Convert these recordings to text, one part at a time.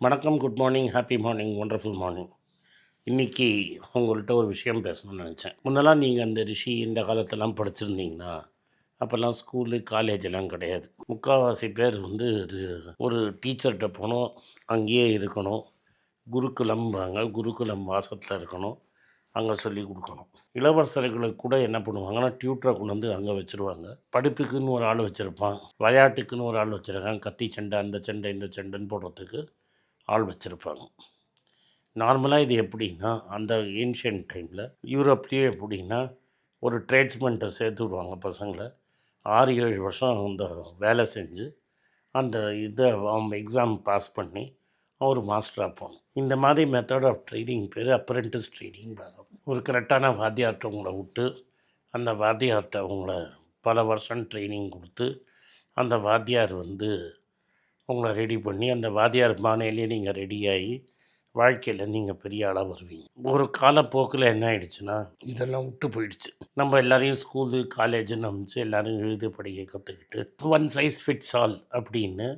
வணக்கம் good morning happy morning wonderful morning இன்றைக்கி உங்கள்கிட்ட ஒரு விஷயம் பேசணும்னு நினச்சேன். முன்னெல்லாம் நீங்கள் அந்த ரிஷி இந்த காலத்தெல்லாம் படிச்சிருந்தீங்கன்னா அப்போல்லாம் ஸ்கூலு காலேஜ் எல்லாம் கிடையாது. முக்கால்வாசி பேர் வந்து ஒரு- ஒரு டீச்சர்கிட்ட போகணும் அங்கேயே இருக்கணும். குருகுலம்பாங்க குருகுலம் வாசத்தில் இருக்கணும். அங்கே சொல்லி கொடுக்கணும். இளவரசர்களுக்கு கூட என்ன பண்ணுவாங்கன்னா டியூட்டரை கொண்டு வந்து அங்கே வச்சுருவாங்க. படிப்புக்குன்னு ஒரு ஆள் வச்சுருப்பான் விளையாட்டுக்குன்னு ஒரு ஆள் வச்சுருக்கான். கத்தி சண்டை அந்த சண்டை இந்த சண்டைன்னு போடுறதுக்கு ஆள் வச்சுருப்பாங்க நார்மலாக இது எப்படின்னா அந்த ஏன்ஷியன்ட் டைமில் யூரோப்லேயே எப்படின்னா ஒரு ட்ரேட்ஸ்மெண்ட்டை சேர்த்து விடுவாங்க பசங்களை. ஆறு ஏழு வருஷம் அந்த வேலை செஞ்சு அந்த இதை அவங்க எக்ஸாம் பாஸ் பண்ணி அவர் மாஸ்டராக போகணும். இந்த மாதிரி மெத்தட் ஆஃப் ட்ரைனிங் பேர் அப்ரெண்டிஸ் ட்ரைனிங் ஒரு கரெக்டான வாத்தியார்ட்ட உங்களை விட்டு அந்த வாத்தியார்ட்ட அவங்கள பல வருஷம் ட்ரைனிங் கொடுத்து அந்த வாத்தியார் வந்து உங்களை ரெடி பண்ணி அந்த வாத்தியார் பானையிலே நீங்கள் ரெடியாகி வாழ்க்கையில் நீங்கள் பெரிய ஆளாக வருவீங்க. ஒரு காலப்போக்கில் என்ன ஆயிடுச்சுன்னா இதெல்லாம் விட்டு போயிடுச்சு. நம்ம எல்லாரையும் ஸ்கூலு காலேஜுன்னு அமிச்சு எல்லாரும் எழுதி படிக்க கற்றுக்கிட்டு ஒன் சைஸ் ஃபிட்ஸ் ஆல் அப்படின்னு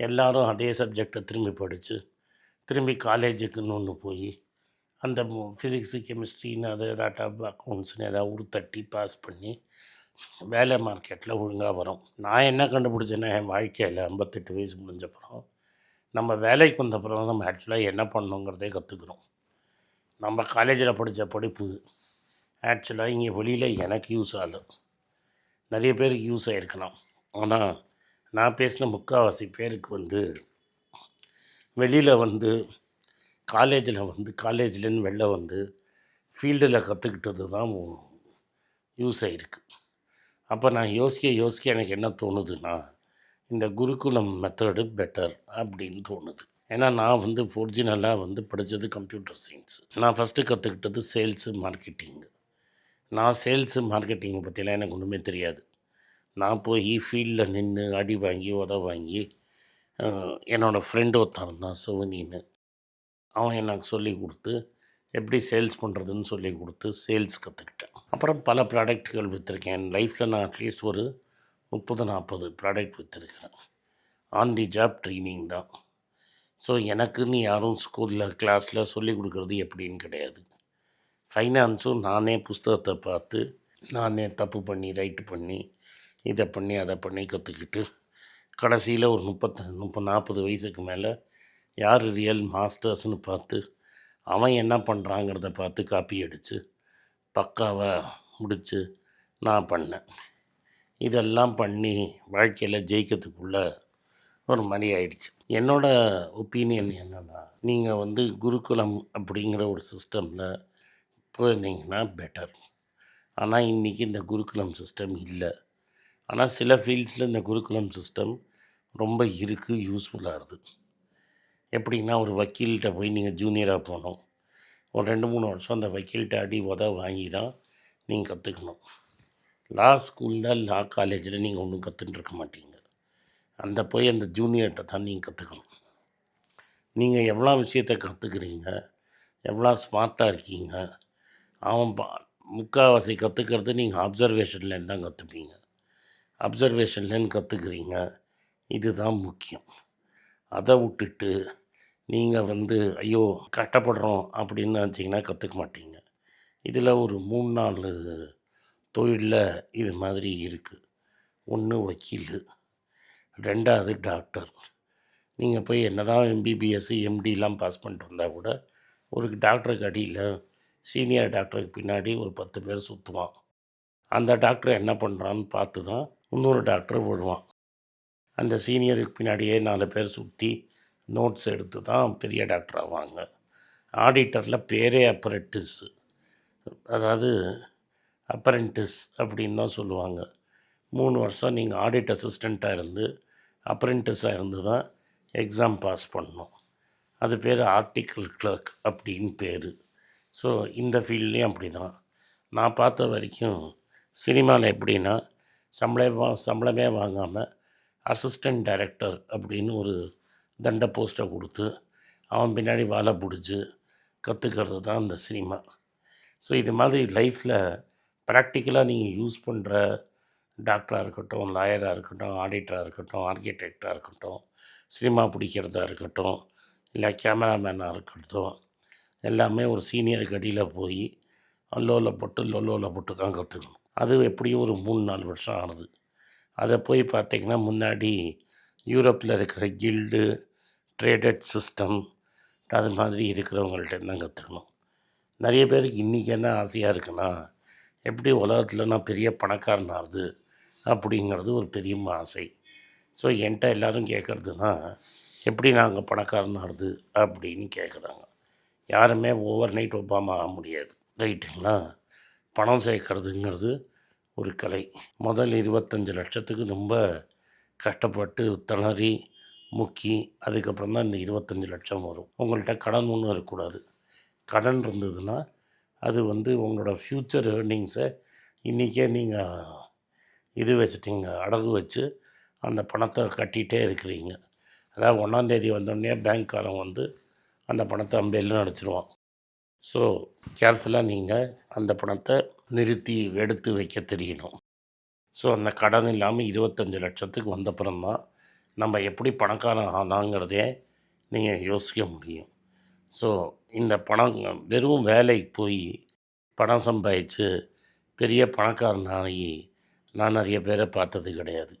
எல்லாரும் அதே சப்ஜெக்டை திரும்பி படித்து திரும்பி காலேஜுக்குன்னு ஒன்று போய் அந்த ஃபிசிக்ஸு கெமிஸ்ட்ரின்னு அதை டாட்டா அக்கௌண்ட்ஸ்னு ஏதாவது உருத்தட்டி பாஸ் பண்ணி வேலை மார்க்கெட்டில் ஒழுங்காக வரும். நான் என்ன கண்டுபிடிச்சேன்னா என் வாழ்க்கையில் ஐம்பத்தெட்டு வயசு முடிஞ்சப்புறம் நம்ம வேலைக்கு வந்தப்புறம் நம்ம ஆக்சுவலாக என்ன பண்ணணுங்கிறதே கற்றுக்குறோம் நம்ம காலேஜில் படித்த படிப்பு ஆக்சுவலாக இங்கே வெளியில் எனக்கு யூஸ் ஆகல. நிறைய பேருக்கு யூஸ் ஆகிருக்கலாம் ஆனால் நான் பேசின முக்கால்வாசி பேருக்கு வந்து வெளியில் வந்து காலேஜில் வந்து காலேஜ்லேருந்து வெளில வந்து ஃபீல்டில் கற்றுக்கிட்டது தான் யூஸ் ஆகிருக்கு அப்போ நான் யோசிக்க யோசிக்க எனக்கு என்ன தோணுதுன்னா இந்த குருகுலம் மெத்தடு பெட்டர் அப்படின்னு தோணுது. ஏன்னா நான் வந்து ஒரிஜினலாக வந்து படித்தது கம்ப்யூட்டர் சயின்ஸ் நான் ஃபஸ்ட்டு கற்றுக்கிட்டது சேல்ஸு மார்க்கெட்டிங்கு நான் சேல்ஸு மார்க்கெட்டிங்கை பற்றிலாம் எனக்கு ஒன்றுமே தெரியாது. நான் போய் ஃபீல்டில் நின்று அடி வாங்கி உத வாங்கி என்னோடய ஃப்ரெண்டு ஒருத்தன் இருந்தான் சோனின்னு. அவன் எனக்கு சொல்லி கொடுத்து எப்படி சேல்ஸ் பண்ணுறதுன்னு சொல்லி கொடுத்து சேல்ஸ் கற்றுக்கிட்டேன் அப்புறம் பல ப்ராடக்ட்டுகள் விற்றுருக்கேன் என் லைஃப்பில் நான் அட்லீஸ்ட் ஒரு முப்பது நாற்பது ப்ராடக்ட் விற்றுருக்கிறேன் ஆன் தி ஜாப் ட்ரைனிங் தான். ஸோ எனக்குன்னு யாரும் ஸ்கூலில் கிளாஸில் சொல்லிக் கொடுக்குறது எப்படின்னு கிடையாது. ஃபைனான்ஸும் நானே புஸ்தகத்தை பார்த்து நானே தப்பு பண்ணி ரைட்டு பண்ணி இதை பண்ணி அதை பண்ணி கற்றுக்கிட்டு கடைசியில் ஒரு முப்பத்த முப்பது நாற்பது வயசுக்கு மேலே யார் ரியல் மாஸ்டர்ஸ்னு பார்த்து அவன் என்ன பண்ணுறாங்கிறத பார்த்து காப்பி அடித்து பக்காவாக முடித்து நான் பண்ணேன். இதெல்லாம் பண்ணி வாழ்க்கையில் ஜெயிக்கிறதுக்குள்ள ஒரு மாதிரி ஆயிடுச்சு. என்னோடய ஒப்பீனியன் என்னென்னா நீங்கள் வந்து குருகுலம் அப்படிங்கிற ஒரு சிஸ்டமில் போயிருந்தீங்கன்னா பெட்டர் ஆனால் இன்றைக்கி இந்த குருகுலம் சிஸ்டம் இல்லை. ஆனால் சில ஃபீல்ட்ஸில் இந்த குருகுலம் சிஸ்டம் ரொம்ப இருக்குது யூஸ்ஃபுல்லாக இருக்குது எப்படின்னா ஒரு வக்கீல்கிட்ட போய் நீங்கள் ஜூனியராக போகணும் ஒரு ரெண்டு மூணு வருஷம் அந்த வக்கீல்கிட்ட அடி உத வாங்கி தான் நீங்கள் கற்றுக்கணும் லா ஸ்கூலில் லா காலேஜில் நீங்கள் ஒன்றும் கற்றுட்டுருக்க மாட்டீங்க. அந்த போய் அந்த ஜூனியர்கிட்ட தான் நீங்கள் கற்றுக்கணும் நீங்கள் எவ்வளோ விஷயத்தை கற்றுக்குறீங்க எவ்வளோ ஸ்மார்ட்டாக இருக்கீங்க? அவன் பா முக்கால்வாசி கற்றுக்கிறது நீங்கள் அப்சர்வேஷன்லேருந்து தான் கற்றுப்பீங்க அப்சர்வேஷன்லேருந்து கற்றுக்குறீங்க இதுதான் முக்கியம். அதை விட்டுட்டு நீங்கள் வந்து ஐயோ கஷ்டப்படுறோம் அப்படின்னு நினச்சிங்கன்னா கற்றுக்க மாட்டீங்க. இதில் ஒரு மூணு நாலு தொழிலில் இது மாதிரி இருக்குது ஒன்று வக்கீல் ரெண்டாவது டாக்டர். நீங்கள் போய் என்ன தான் எம்பிபிஎஸ் எம்டிலாம் பாஸ் பண்ணிட்டு வந்தால் கூட ஒரு டாக்டருக்கு அடியில் சீனியர் டாக்டருக்கு பின்னாடி ஒரு பத்து பேர் சுற்றுவான் அந்த டாக்டர் என்ன பண்ணுறான்னு பார்த்து தான் இன்னொரு டாக்டர் விழுவான் அந்த சீனியருக்கு பின்னாடியே நாலு பேர் சுற்றி நோட்ஸ் எடுத்து தான் பெரிய டாக்டர் ஆவாங்க. ஆடிட்டரில் பேரே அப்ரெண்டிஸ் அதாவது அப்பரண்டிஸ் அப்படின்னு தான் சொல்லுவாங்க. மூணு வருஷம் நீங்கள் ஆடிட் அசிஸ்டண்ட்டாக இருந்து அப்ரெண்டிஸாக இருந்து தான் எக்ஸாம் பாஸ் பண்ணணும். அது பேர் ஆர்டிக்கல் கிளர்க் அப்படின்னு பேர். ஸோ இந்த ஃபீல்ட்லேயும் அப்படி தான் நான் பார்த்த வரைக்கும் சினிமாவில் எப்படின்னா சம்பளம் வா சம்பளமே வாங்காமல் அசிஸ்டன்ட் டைரக்டர் அப்படின்னு ஒரு தண்டை போஸ்ட்டை கொடுத்து அவன் பின்னாடி வாழை பிடிச்சி கற்றுக்கிறது தான் இந்த சினிமா. ஸோ இது மாதிரி லைஃப்பில் ப்ராக்டிக்கலாக நீங்கள் யூஸ் பண்ணுற டாக்டராக இருக்கட்டும் லாயராக இருக்கட்டும் ஆடிட்டராக இருக்கட்டும் ஆர்கிடெக்டாக இருக்கட்டும் சினிமா பிடிக்கிறதா இருக்கட்டும் இல்லை கேமராமேனாக இருக்கட்டும் எல்லாமே ஒரு சீனியருக்கு அடியில் போய் லோவில் போட்டு லோலோவில் போட்டு தான் கற்றுக்கணும் அது எப்படியும் ஒரு மூணு நாலு வருஷம் ஆனது. அதை போய் பார்த்தீங்கன்னா முன்னாடி யூரோப்பில் இருக்கிற கில்டு ட்ரேடட் சிஸ்டம் அது மாதிரி இருக்கிறவங்கள்ட்ட தான் கற்றுக்கணும் நிறைய பேருக்கு இன்றைக்கி என்ன ஆசையாக இருக்குன்னா எப்படி உலகத்தில் நான் பெரிய பணக்காரன் ஆகுது அப்படிங்கிறது ஒரு பெரிய ஆசை. ஸோ என்கிட்ட எல்லோரும் கேட்குறதுனா எப்படி நாங்கள் பணக்காரன் ஆகுது அப்படின்னு கேட்குறாங்க யாருமே ஓவர் நைட் ஒப்பாம ஆக முடியாது. ரைட்டுங்களா பணம் சேர்க்கறதுங்கிறது ஒரு கலை. முதல் இருபத்தஞ்சி லட்சத்துக்கு ரொம்ப கஷ்டப்பட்டு திணறி முக்கி அதுக்கப்புறம் தான் இந்த இருபத்தஞ்சி லட்சம் வரும். உங்கள்கிட்ட கடன் ஒன்றும் இருக்கக்கூடாது. கடன் இருந்ததுன்னா அது வந்து உங்களோட ஃப்யூச்சர் ஏர்னிங்ஸை இன்றைக்கே நீங்கள் இது வச்சுட்டீங்க அடகு வச்சு அந்த பணத்தை கட்டிகிட்டே இருக்கிறீங்க. அதாவது ஒன்றாந்தேதி வந்தோடனே பேங்க்காரன் வந்து அந்த பணத்தை அம்பேலும் அடிச்சிருவான். ஸோ கேர்ஃபுல்லாக நீங்கள் அந்த பணத்தை நிறுத்தி எடுத்து வைக்க தெரியணும். ஸோ அந்த கடன் இல்லாமல் இருபத்தஞ்சி லட்சத்துக்கு வந்தப்புறம் தான் நம்ம எப்படி பணக்காரன் ஆனாங்கிறதே நீங்கள் யோசிக்க முடியும். ஸோ இந்த பணம் வெறும் வேலைக்கு போய் பணம் சம்பாதிச்சு பெரிய பணக்காரனாகி நான் நிறைய பேரை பார்த்தது கிடையாது.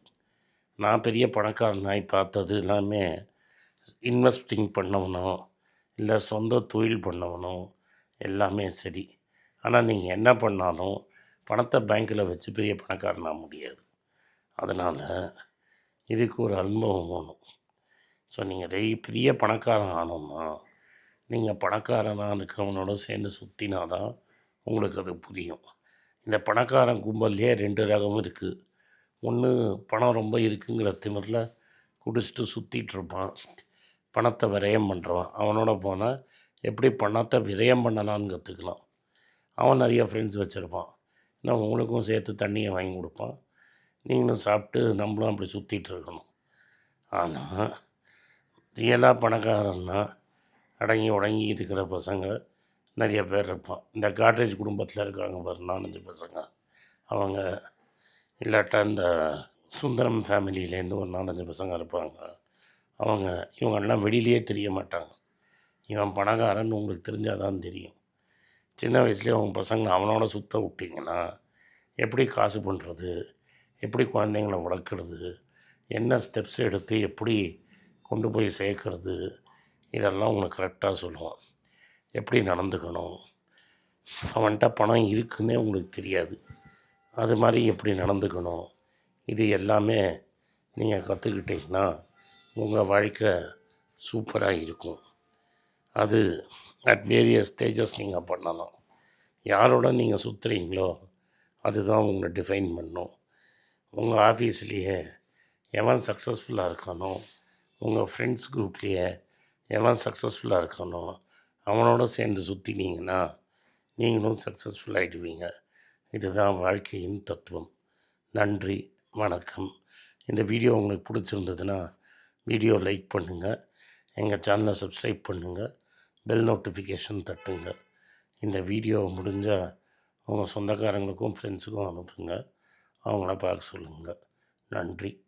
நான் பெரிய பணக்காரனாகி பார்த்தது எல்லாமே இன்வெஸ்டிங் பண்ணவனோ இல்லை சொந்த தொழில் பண்ணவனோ எல்லாமே சரி. ஆனால் நீங்கள் என்ன பண்ணாலும் பணத்தை பேங்க்கில் வச்சு பெரிய பணக்காரனாக முடியாது. அதனால் இதுக்கு ஒரு அனுபவம் வேணும். ஸோ நீங்கள் ரெய் பெரிய பணக்காரன் ஆனோம்னா நீங்கள் பணக்காரனாக இருக்கிறவனோட சேர்ந்து சுற்றினா தான் உங்களுக்கு அது புரியும். இந்த பணக்காரன் கும்பல்லையே ரெண்டு ரகம் இருக்குது ஒன்று பணம் ரொம்ப இருக்குங்கிற திமிரில் குடிச்சிட்டு சுற்றிட்டு இருப்பான். பணத்தை விரயம் பண்ணுறான் அவனோட போனால் எப்படி பணத்தை விரயம் பண்ணலான்னு கற்றுக்கலாம் அவன் நிறைய ஃப்ரெண்ட்ஸ் வச்சுருப்பான். நான் உங்களுக்கும் சேர்த்து தண்ணியை வாங்கி கொடுப்பான். நீங்களும் சாப்பிட்டு நம்மளும் அப்படி சுற்றிட்டு இருக்கணும். ஆனால் ரியலாக பணக்காரன்னா அடங்கி உடங்கி இருக்கிற பசங்க நிறைய பேர் இருப்பான். இந்த காட்ரேஜ் குடும்பத்தில் இருக்காங்க பாரு நாலஞ்சு பசங்க. அவங்க இல்லாட்டா இந்த சுந்தரம் ஃபேமிலியிலேருந்து ஒரு நாலஞ்சு பசங்க இருப்பாங்க. அவங்க இவங்கெல்லாம் வெளியிலேயே தெரிய மாட்டாங்க. இவன் பணக்காரன் உங்களுக்கு தெரிஞ்சால் தான் தெரியும். சின்ன வயசுலேயே உங்கள் பசங்களை அவனோட சுத்த விட்டிங்கன்னா எப்படி காசு பண்ணுறது எப்படி குழந்தைங்கள வளர்க்குறது? என்ன ஸ்டெப்ஸ் எடுத்து எப்படி கொண்டு போய் சேர்க்கறது? இதெல்லாம் உனக்கு கரெக்டாக சொல்லுவான். எப்படி நடந்துக்கணும்? அவன்கிட்ட பணம் இருக்குன்னே உங்களுக்கு தெரியாது. அது மாதிரி எப்படி நடந்துக்கணும்? இது எல்லாமே நீங்கள் கற்றுக்கிட்டிங்கன்னா உங்கள் வாழ்க்கை சூப்பராக இருக்கும். அது அட் வேரியஸ் ஸ்டேஜஸ் நீங்கள் பண்ணணும். யாரோட நீங்கள் சுற்றுறீங்களோ அதுதான் உங்களை டிஃபைன் பண்ணும். உங்கள் ஆஃபீஸ்லேயே எவன் சக்ஸஸ்ஃபுல்லாக இருக்கானோ உங்கள் ஃப்ரெண்ட்ஸ் குரூப்லேயே எவன் சக்ஸஸ்ஃபுல்லாக இருக்கானோ அவனோட சேர்ந்து சுற்றினீங்கன்னா நீங்களும் சக்ஸஸ்ஃபுல்லாகிடுவீங்க இதுதான் வாழ்க்கையின் தத்துவம். நன்றி வணக்கம். இந்த வீடியோ உங்களுக்கு பிடிச்சிருந்ததுன்னா வீடியோ லைக் பண்ணுங்கள் எங்கள் சேனலை சப்ஸ்கிரைப் பண்ணுங்கள் பெல் நோட்டிஃபிகேஷன் தட்டுங்க. இந்த வீடியோ முடிஞ்சால் உங்கள் சொந்தக்காரங்களுக்கும் ஃப்ரெண்ட்ஸுக்கும் அனுப்புங்க. அவங்கள பார்க்க சொல்லுங்கள் நன்றி.